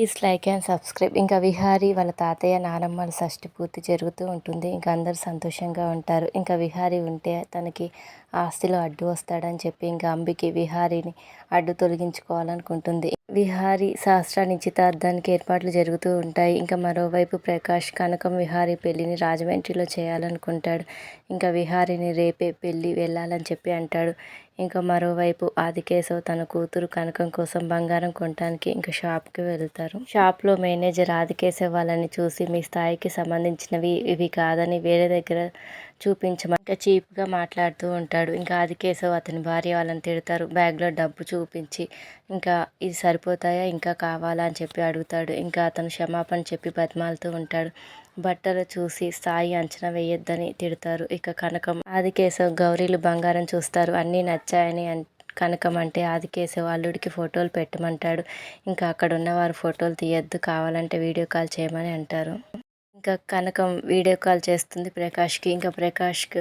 Please like and subscribe. ఇంకా విహారీ వాళ్ళ తాతయ్య నానమ్మల షష్టి పూర్తి జరుగుతూ ఉంటుంది. ఇంకా అందరూ సంతోషంగా ఉంటారు. ఇంకా విహారీ ఉంటే తనకి ఆస్తిలో అడ్డు వస్తాడని చెప్పి ఇంకా అంబికి విహారీని అడ్డు తొలగించుకోవాలనుకుంటుంది. విహారీ శాస్త్ర నిశ్చితార్థానికి ఏర్పాట్లు జరుగుతూ ఉంటాయి. ఇంకా మరోవైపు ప్రకాష్ కనకం విహారీ పెళ్ళిని రాజమండ్రిలో చేయాలనుకుంటాడు. ఇంకా విహారీని రేపే పెళ్ళి వెళ్ళాలని చెప్పి అంటాడు. ఇంకా మరోవైపు ఆదికేశవ్ తన కూతురు కనకం కోసం బంగారం కొనడానికి ఇంకా షాప్కి వెళ్తారు. షాప్లో మేనేజర్ ఆదికేశవ్ వాళ్ళని చూసి మీ స్థాయికి సంబంధించినవి ఇవి కాదని వేరే దగ్గర చూపించమని ఇంకా చీప్గా మాట్లాడుతూ ఉంటాడు. ఇంకా ఆదికేశవ్ అతని భార్య వాళ్ళని తిడతారు. బ్యాగ్లో డబ్బు చూపించి ఇంకా ఇది సరిపోతాయా? ఇంకా కావాలా? అని చెప్పి అడుగుతాడు. ఇంకా అతను క్షమాపణ చెప్పి బతిమాలుతూ ఉంటాడు. బట్టలు చూసి స్థాయి అంచనా వేయొద్దని తిడతారు. ఇక కనకం ఆదికేశవ్ గౌరీలు బంగారం చూస్తారు. అన్నీ నచ్చాయని అన్ కనకం అంటే ఆదికేశవ్ అల్లుడికి ఫోటోలు పెట్టమంటాడు. ఇంకా అక్కడ ఉన్నవారు ఫోటోలు తీయొద్దు కావాలంటే వీడియో కాల్ చేయమని అంటారు. ఇంకా కనకం వీడియో కాల్ చేస్తుంది ప్రకాష్కి. ఇంకా ప్రకాష్కి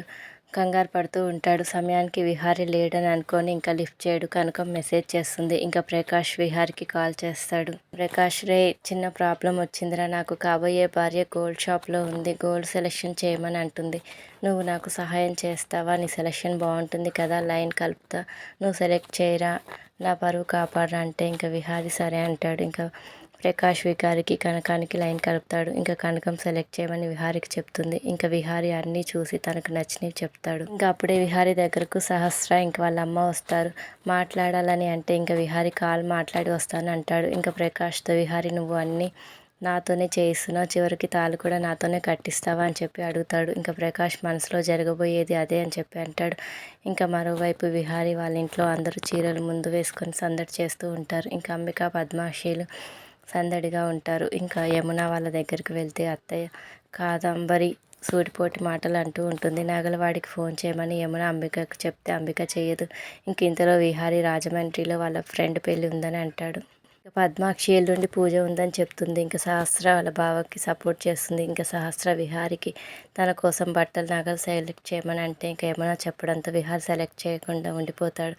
కంగారు పడుతూ ఉంటాడు. సమయానికి విహారి లేడని అనుకొని ఇంకా లిఫ్ట్ చేయడు. కనుక మెసేజ్ చేస్తుంది. ఇంకా ప్రకాష్ విహారికి కాల్ చేస్తాడు. ప్రకాష్ రే చిన్న ప్రాబ్లం వచ్చిందిరా. నాకు కాబోయే భార్య గోల్డ్ షాప్లో ఉంది. గోల్డ్ సెలెక్షన్ చేయమని అంటుంది. నువ్వు నాకు సహాయం చేస్తావా? నీ సెలెక్షన్ బాగుంటుంది కదా? లైన్ కలుపుతా. నువ్వు సెలెక్ట్ చేయరా? నా పరువు కాపాడరా అంటే ఇంకా విహారి సరే అంటాడు. ఇంకా ప్రకాష్ విహారికి కనకానికి లైన్ కలుపుతాడు. ఇంకా కనకం సెలెక్ట్ చేయమని విహారికి చెప్తుంది. ఇంకా విహారి అన్నీ చూసి తనకు నచ్చినవి చెప్తాడు. ఇంకా అప్పుడే విహారి దగ్గరకు సహస్ర ఇంకా వాళ్ళ అమ్మ వస్తారు. మాట్లాడాలని అంటే ఇంకా విహారి కాల్ మాట్లాడి వస్తాను అంటాడు. ఇంకా ప్రకాష్తో విహారి నువ్వు అన్నీ నాతోనే చేయిస్తున్నావు. చివరికి తాళి కూడా నాతోనే కట్టిస్తావా అని చెప్పి అడుగుతాడు. ఇంకా ప్రకాష్ మనసులో జరగబోయేది అదే అని చెప్పి అంటాడు. ఇంకా మరోవైపు విహారీ వాళ్ళ ఇంట్లో అందరూ చీరలు ముందు వేసుకొని సందడి చేస్తూ ఉంటారు. ఇంకా అంబిక పద్మాశీలు సందడిగా ఉంటారు. ఇంకా యమున వాళ్ళ దగ్గరికి వెళ్తే అత్తయ్య కాదంబరి సూటిపోటి మాటలు అంటూ ఉంటుంది. నాగలవాడికి ఫోన్ చేయమని యమున అంబికకు చెప్తే అంబిక చేయదు. ఇంక ఇంతలో విహారీ రాజమండ్రిలో వాళ్ళ ఫ్రెండ్ పెళ్ళి ఉందని అంటాడు. ఇంకా పద్మాక్షి ఎల్లుండి పూజ ఉందని చెప్తుంది. ఇంకా సహస్ర వాళ్ళ బావకి సపోర్ట్ చేస్తుంది. ఇంకా సహస్ర విహారికి తన కోసం బట్టలు నగలు సెలెక్ట్ చేయమని అంటే ఇంకా ఏమైనా చెప్పడంతో విహార్ సెలెక్ట్ చేయకుండా ఉండిపోతాడు.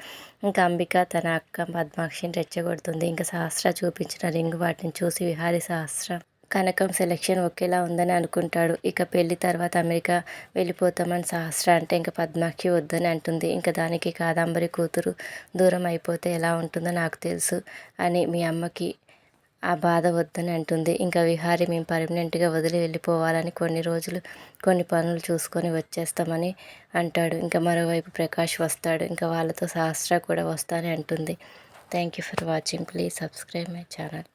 ఇంకా అంబిక తన అక్క పద్మాక్షిని రెచ్చగొడుతుంది. ఇంకా సహస్ర చూపించిన రింగ్ వాటిని చూసి విహారీ సహస్ర కనకం సెలెక్షన్ ఒకేలా ఉందని అనుకుంటాడు. ఇక పెళ్ళి తర్వాత అమెరికా వెళ్ళిపోతామని సహస్ర అంటే ఇంకా పద్మాక్షి వద్దని అంటుంది. ఇంకా దానికి కాదంబరి కూతురు దూరం అయిపోతే ఎలా ఉంటుందో నాకు తెలుసు అని మీ అమ్మకి ఆ బాధ వద్దని అంటుంది. ఇంకా విహారి మేము పర్మనెంట్గా వదిలి వెళ్ళిపోవాలని కొన్ని రోజులు కొన్ని పనులు చూసుకొని వచ్చేస్తామని అంటాడు. ఇంకా మరోవైపు ప్రకాష్ వస్తాడు. ఇంకా వాళ్ళతో సహస్ర కూడా వస్తానని అంటుంది. Thank you for watching please subscribe my channel